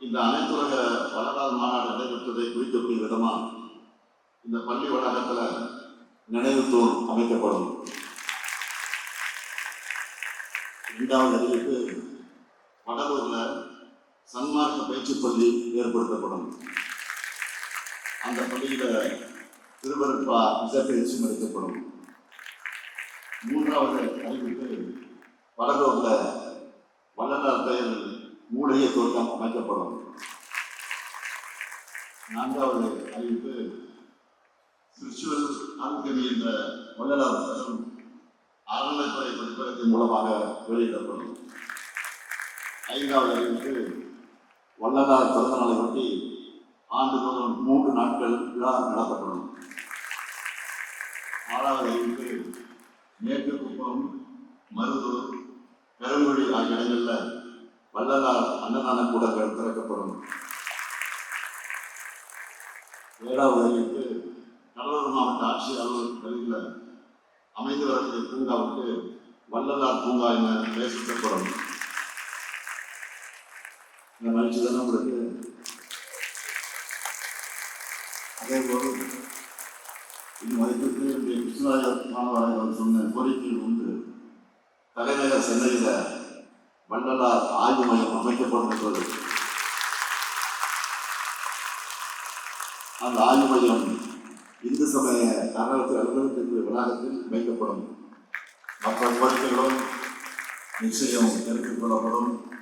இந்த அனைத்துலக வரலாறு மாநாடு நடைபெற்றதை குறிக்கக்கூடிய விதமாக இந்த பள்ளி வளாகத்தில் நினைவு தூண் அமைக்கப்படும். இரண்டாவது அறிவிப்பு வடலூரில் சன்மார்க்க பயிற்சி பள்ளி ஏற்படுத்தப்படும். அந்த பள்ளியில் திருவருப்பா இசைப்பயிற்சி அளிக்கப்படும் மூன்றாவது அறிவிப்பு வடலூரில் வள்ளலார் பெயர் மூளைய தோட்டம் அமைக்கப்படும். நான்காவது அறிவிப்பு ஸ்பிரிச்சுவல் ஆல்கமி என்ற வள்ளலார் புத்தகம் அறநிலைத்துறை பதிப்பகத்தின் மூலமாக வெளியிடப்படும். ஐந்தாவது அறிவிப்பு வள்ளலார் பிறந்த நாளை ஒட்டி ஆண்டுதோறும் மூன்று நாட்கள் விழா நடத்தப்படும். ஆறாவது அறிவிப்பு மேற்கு குப்பம் மருதூர் பெருங்குடி ஆகிய இடங்களில் வள்ளலார் அன்னதான கூடங்கள் திறக்கப்படும். ஏழாவது அறிவிப்பு கடலூர் மாவட்ட ஆட்சியர் அலுவலக அமைந்து வரக்கூடிய பூங்காவுக்கு வள்ளலார் பூங்கா என பேசப்படும் இந்த மகிழ்ச்சி தானே உங்களுக்கு அதே போல் இது மதிப்பிற்கு என்னுடைய கிருஷ்ணராஜ மாணவராக சொன்ன கோரிக்கையில் உண்டு. தலைநகர் சென்னையில் வள்ளலார் ஆய்வு மையம் அமைக்கப்படும் அந்த ஆய்வு மையம் இந்து சமய அறநிலையத்துறை அலுவலகத்திற்கு வளாகத்தில் வைக்கப்படும். மற்ற கோரிக்கைகளும் நிச்சயம் எடுத்துக் கொள்ளப்படும்.